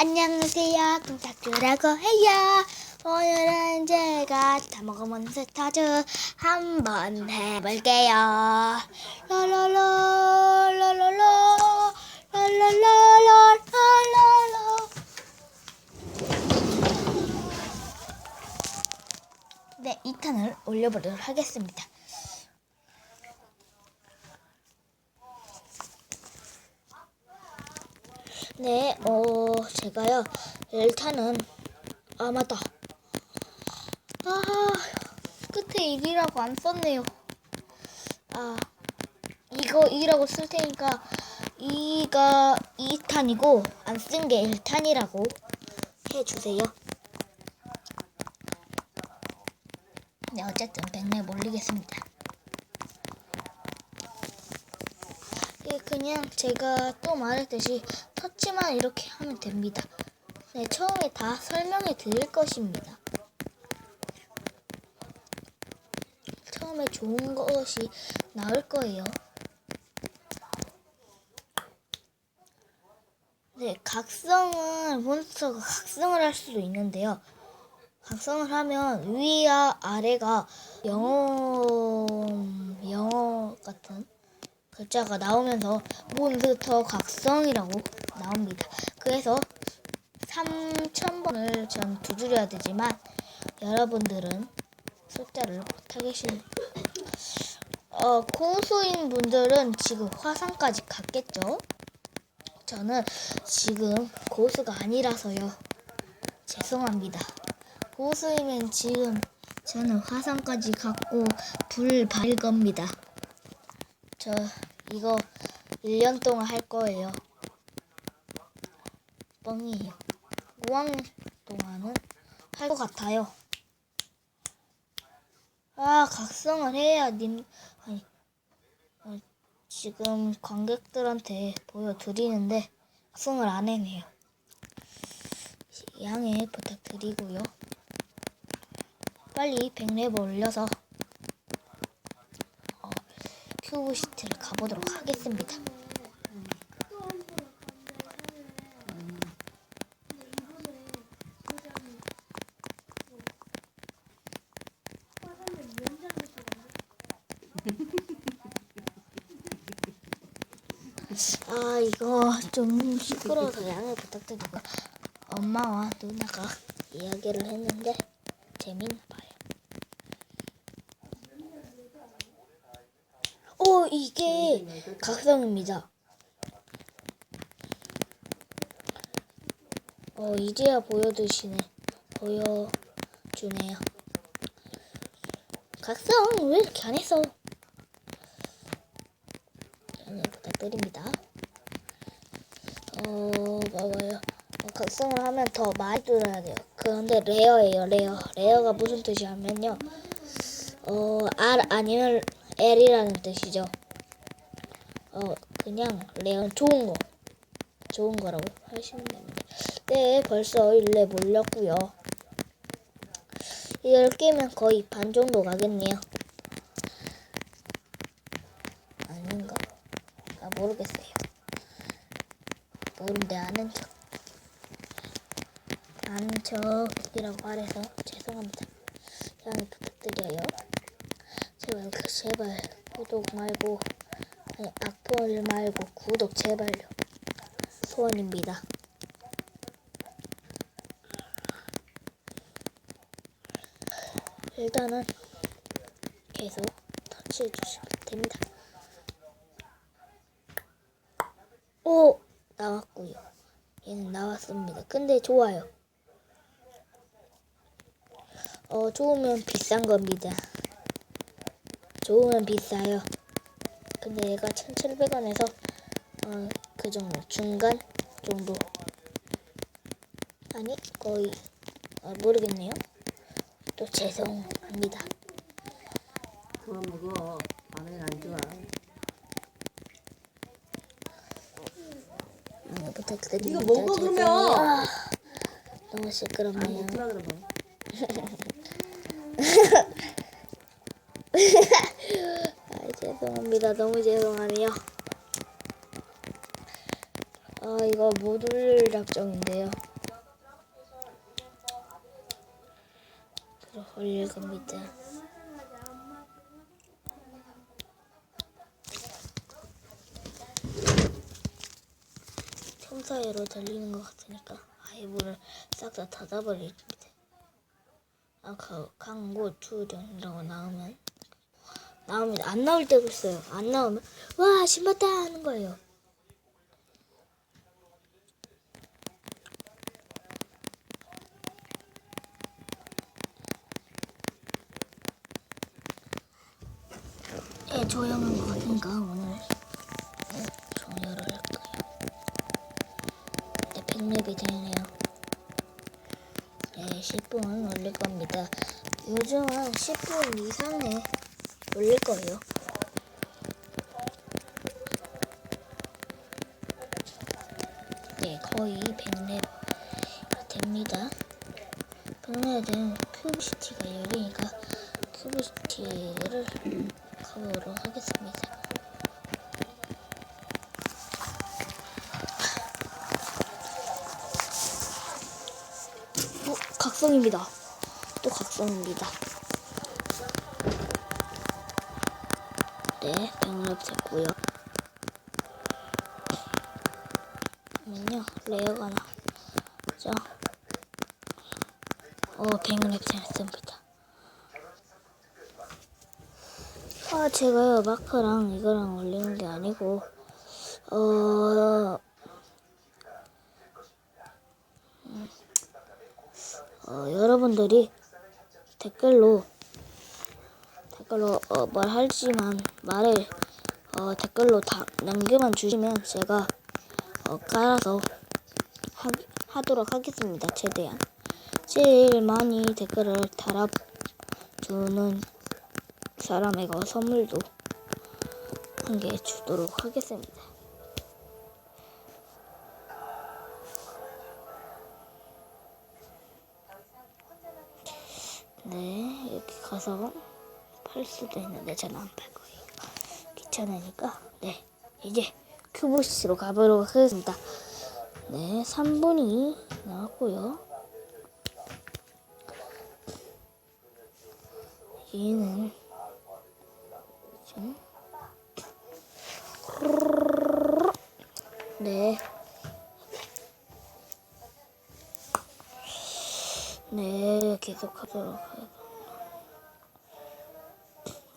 안녕하세요. 콩닥주라고 해요. 오늘은 제가 다 먹어본 스타즈 한번 해볼게요. 라라라 라라라 라라라라 라라라 네, 2탄을 올려보도록 하겠습니다. 네, 어, 제가요, 1탄은, 아, 맞다. 아, 끝에 1이라고 안 썼네요. 아, 이거 2라고 쓸 테니까, 2가 2탄이고, 안 쓴 게 1탄이라고 해주세요. 네, 어쨌든 백내 몰리겠습니다. 예, 그냥 제가 또 말했듯이 터치만 이렇게 하면 됩니다. 네, 처음에 다 설명해 드릴 것입니다. 처음에 좋은 것이 나올 거예요. 네, 각성은 몬스터가 각성을 할 수도 있는데요. 각성을 하면 위와 아래가 영어 영어 같은 글자가 나오면서 몬스터 각성이라고 나옵니다. 그래서 3,000번을 전 두드려야 되지만 여러분들은 숫자를 못하겠신 어, 고수인 분들은 지금 화상까지 갔겠죠? 저는 지금 고수가 아니라서요. 죄송합니다. 고수이면 지금 저는 화상까지 갔고 불발 겁니다. 저 이거 1년 동안 할 거예요. 뻥이에요. 5학년 동안은 할 것 같아요. 아, 각성을 해야 님, 아니, 어, 지금 관객들한테 보여드리는데 각성을 안 해네요. 양해 부탁드리고요. 빨리 백랩을 올려서 어, 큐브 시트를 가보도록 하겠습니다. 아 이거 좀 시끄러워서 양해 부탁드리고 엄마와 누나가 이야기를 했는데 재밌나 봐요. 오 이게 각성입니다. 어 이제야 보여주시네 보여주네요. 각성 왜 이렇게 안 했어? 양해 부탁드립니다. 어 봐봐요. 어, 각성을 하면 더 많이 뚫어야 돼요. 그런데 레어예요, 레어. 레어가 무슨 뜻이냐면요. 어, R 아니면 L이라는 뜻이죠. 어, 그냥 레어는 좋은 거. 좋은 거라고 하시면 됩니다. 네, 벌써 일레 몰렸고요. 이걸 깨면 거의 반 정도 가겠네요. 아닌가? 아, 모르겠어요. 모른데 아는 척. 아는 척이라고 말해서 죄송합니다. 양해 부탁드려요. 제발, 그 제발, 구독 말고, 아니, 악플 말고, 구독 제발요. 소원입니다. 일단은 계속 터치해 주시면 됩니다. 오! 나왔고요. 얘는 나왔습니다. 근데 좋아요. 어, 좋으면 비싼 겁니다. 좋으면 비싸요. 근데 얘가 1,700원에서 어, 그 정도 중간 정도 아니 거의 어, 모르겠네요. 또 죄송합니다. 그만 먹어. 반응이 안 좋아. 많이 부탁드립니다. 이거 먹어, 그러면. 아, 너무 시끄럽네요. 하나 아, 죄송합니다. 너무 죄송하네요. 아, 이거 모듈 작정인데요. 들어 올릴 겁니다. 사이로 들리는 것 같으니까 아예 문을 싹 다 닫아버립니다. 아, 그, 광고 출연이라고 나오면 나옵니다. 안 나올 때도 있어요. 안 나오면 와 신봤다 하는 거예요. 예, 조용한 거 같으니까 오늘 종료를 할 거예요. 네, 100렙이 되네요. 네, 10분 올릴 겁니다. 요즘은 10분 이상에 올릴 거예요. 네, 거의 100렙 됩니다. 100렙은 큐브시티가 열리니까 큐브시티를 가보도록 하겠습니다. 각성입니다. 또 각성입니다. 네, 병력 됐고요. 그러면요, 레어가 나죠. 어, 병력 됐습니다. 아, 제가 마크랑 이거랑 올리는 게 아니고, 어, 어, 여러분들이 댓글로, 댓글로, 어, 말하지만, 말을, 어, 댓글로 다 남겨만 주시면 제가, 어, 깔아서 하, 하도록 하겠습니다. 최대한. 제일 많이 댓글을 달아주는 사람에게 선물도 한 개 주도록 하겠습니다. 가서 팔 수도 있는데 저는 안 팔 거예요. 귀찮으니까. 네, 이제 큐브시로 가보도록 하겠습니다. 네, 3분이 나왔고요. 얘는 좀 네. 네, 계속하도록 해요.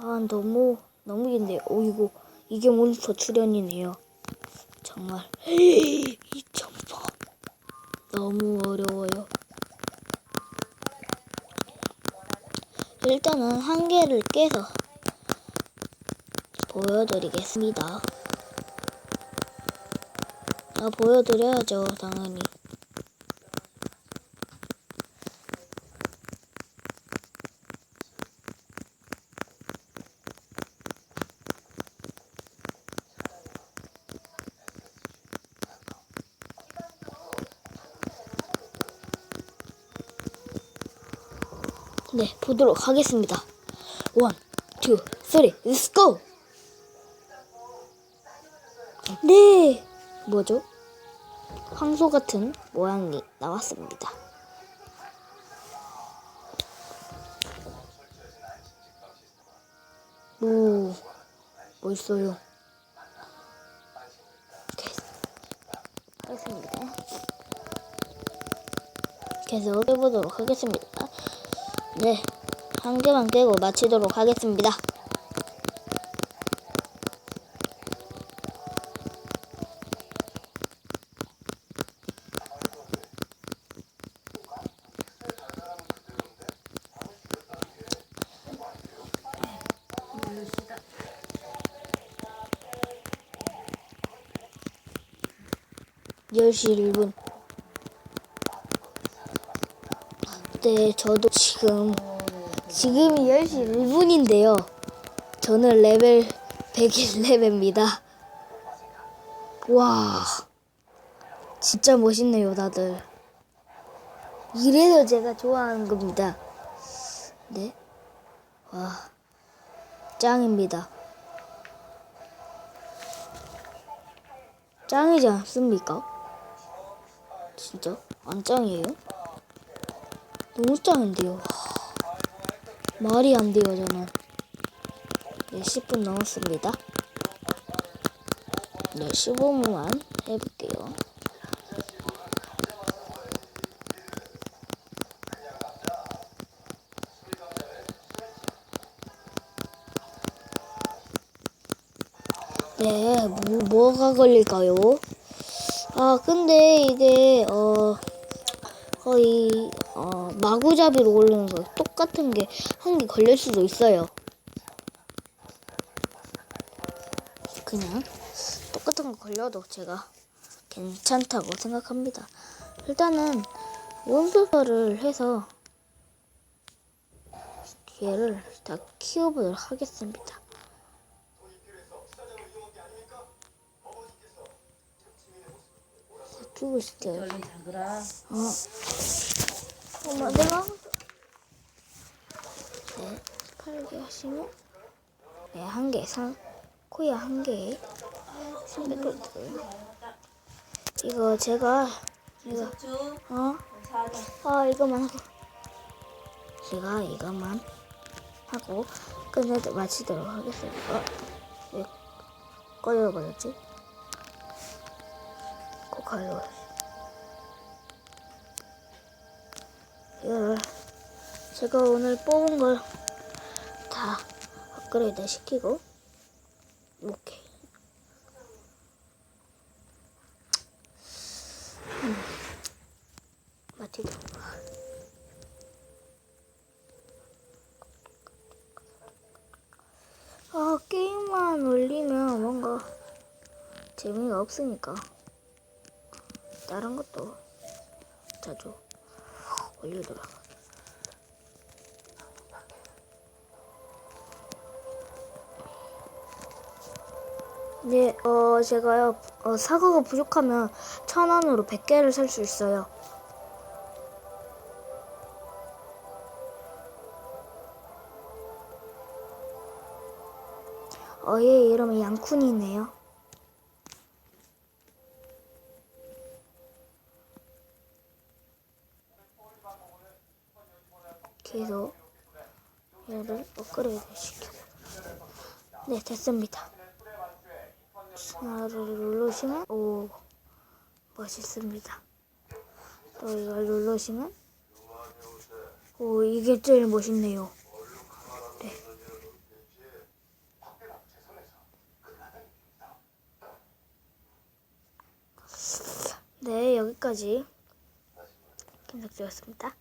아, 너무 너무 긴데. 오 이거 이게 몬스터 출연이네요. 정말 2.4 너무 어려워요. 일단은 한 개를 깨서 보여드리겠습니다. 아, 보여드려야죠, 당연히. 네, 보도록 하겠습니다. 원, 투, 쓰리, 고! 네, 뭐죠? 황소 같은 모양이 나왔습니다. 오, 멋있어요. 하겠습니다. 계속 해보도록 하겠습니다. 네, 한 개만 깨고 마치도록 하겠습니다. 열시 1분. 네, 저도 지금, 지금이 10시 1분인데요. 저는 레벨 101레벨입니다. 와, 진짜 멋있네요, 다들. 이래서 제가 좋아하는 겁니다. 네. 와, 짱입니다. 짱이지 않습니까? 진짜? 안 짱이에요? 너무 짱인데요. 말이 안 돼요, 저는. 네, 10분 넘었습니다. 네, 15분만 해볼게요. 네, 뭐, 뭐가 걸릴까요? 아, 근데 이게, 어, 거의, 어, 마구잡이로 올리는 거 똑같은 게 한 개 걸릴 수도 있어요. 그냥 똑같은 거 걸려도 제가 괜찮다고 생각합니다. 일단은 원소설을 해서 얘를 다 키워보도록 하겠습니다. 두고 있을게요. 얼른 자그라. 어. 엄마 내가 네, 8개 하시면 네, 한 개, 상 코야 한 개. 300골드. 이거 제가 이거 쭉. 어? 아 이거만 하고 제가 이것만 하고 끝내 마치도록 하겠습니다. 어? 왜 꺼져버렸지? 고칼로 이거 제가 오늘 뽑은 걸 다 업그레이드 시키고 오케이 음. 마치도록 아 게임만 올리면 뭔가 재미가 없으니까 다른 것도 자주 올리더라고. 네, 어, 제가요, 어, 사과가 부족하면 천 원으로 100개를 살 수 있어요. 어, 얘 이름은 양쿤이네요. 계속 얘를 업그레이드 시키고 네 됐습니다. 하나를 누르시면 오 멋있습니다. 또 이걸 누르시면 오 이게 제일 멋있네요. 네. 네 여기까지. 김석주였습니다